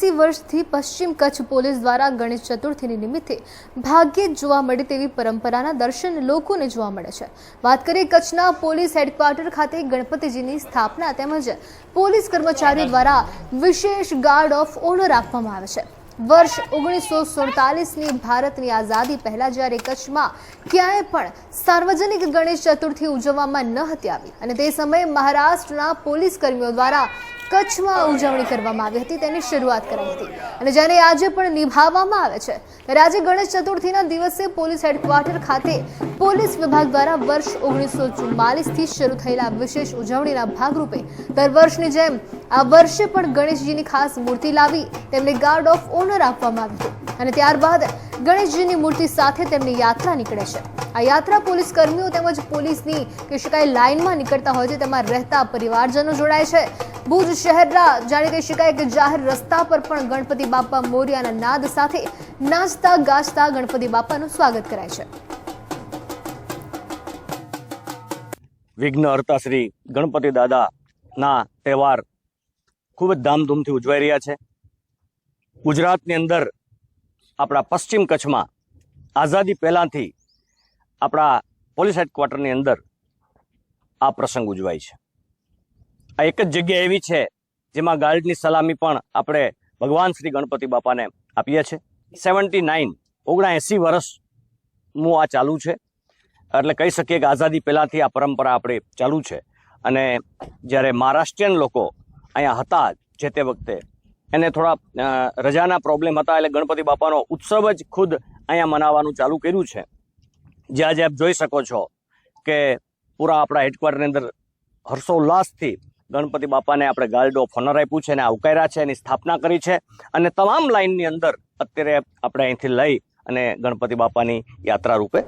એંસી વર્ષથી પશ્ચિમ કચ્છ પોલીસ દ્વારા ગણેશ ચતુર્થીની નિમિત્તે ભાગ્યે જ જોવા મળે તેવી પરંપરાના દર્શન લોકોને જોવા મળે છે. વાત કરીએ કચ્છના પોલીસ હેડક્વાર્ટર ખાતે ગણપતિજીની સ્થાપના તેમજ પોલીસ કર્મચારીઓ દ્વારા વિશેષ ગાર્ડ ઓફ ઓનર આપવામાં આવે છે. વર્ષ ઓગણીસો સુડતાલીસની ભારતની આઝાદી પહેલા જ્યારે કચ્છમાં ક્યાંય પણ સાર્વજનિક ગણેશ ચતુર્થી ઉજવવામાં ન હતી આવી અને તે સમયે મહારાષ્ટ્રના પોલીસ કર્મીઓ દ્વારા કચ્છમાં ઉજવણી કરવામાં આવી હતી, તેની શરૂઆત કરાઈ હતી. અને જ્યારે આજે પણ નિભાવવામાં આવે છે, ત્યારે આજે ગણેશ ચતુર્થીના દિવસે પોલીસ હેડક્વાર્ટર ખાતે પોલીસ વિભાગ દ્વારા વર્ષ ઓગણીસો ચુમ્માલીસથી શરૂ થયેલા વિશેષ ઉજવણીના ભાગરૂપે દર વર્ષની જેમ આ વર્ષે પણ ગણેશજીની ખાસ મૂર્તિ લાવી તેમને ગાર્ડ ઓફ ઓનર આપવામાં આવ્યું અને ત્યારબાદ ગણેશજીની મૂર્તિ સાથે તેમની યાત્રા નીકળે છે. આ યાત્રા પોલીસ કર્મીઓ તેમજ પોલીસની કે શકાય લાઇનમાં નીકળતા હોય છે, તેમાં રહેતા પરિવારજનો જોડાય છે. ભુજ શહેરના જાણે કહી શકાય કે જાહેર રસ્તા પર પણ ગણપતિ બાપા મોરિયાના નાદ સાથે નાચતા, ગાજતા ગણપતિ બાપાનું સ્વાગત કરાય છે. વિઘ્ન હર્તા શ્રી ગણપતિ દાદાના તહેવાર ખૂબ જ ધામધૂમથી ઉજવાઈ રહ્યા છે. ગુજરાતની અંદર આપણા પશ્ચિમ કચ્છમાં આઝાદી પહેલાંથી આપણા પોલીસ હેડક્વાર્ટરની અંદર આ પ્રસંગ ઉજવાય છે. આ એક જ જગ્યા એવી છે જેમાં ગાર્ડની સલામી પણ આપણે ભગવાન શ્રી ગણપતિ બાપાને આપીએ છીએ. સેવન્ટી નાઇન, ઓગણએંસી વર્ષનું આ ચાલુ છે. એટલે કહી શકીએ કે આઝાદી પહેલાંથી આ પરંપરા આપણી ચાલુ છે. અને જ્યારે મહારાષ્ટ્રીયન લોકો અહીંયા હતા જે તે વખતે, એને થોડા રજાના પ્રોબ્લેમ હતા એટલે ગણપતિ બાપાનો ઉત્સવ જ ખુદ અહીંયા મનાવવાનું ચાલુ કર્યું છે. જે આજે આપ જોઈ શકો છો કે પૂરા આપણા હેડક્વાર્ટરની અંદર હર્ષોલ્લાસથી ગણપતિ બાપાને આપણે ગાર્ડ ઓફ ઓનર આપ્યું છે અને આવકાર્યા છે એની સ્થાપના કરી છે. અને તમામ લાઇનની અંદર અત્યારે આપણે અહીંથી લઈ અને ગણપતિ બાપાની યાત્રા રૂપે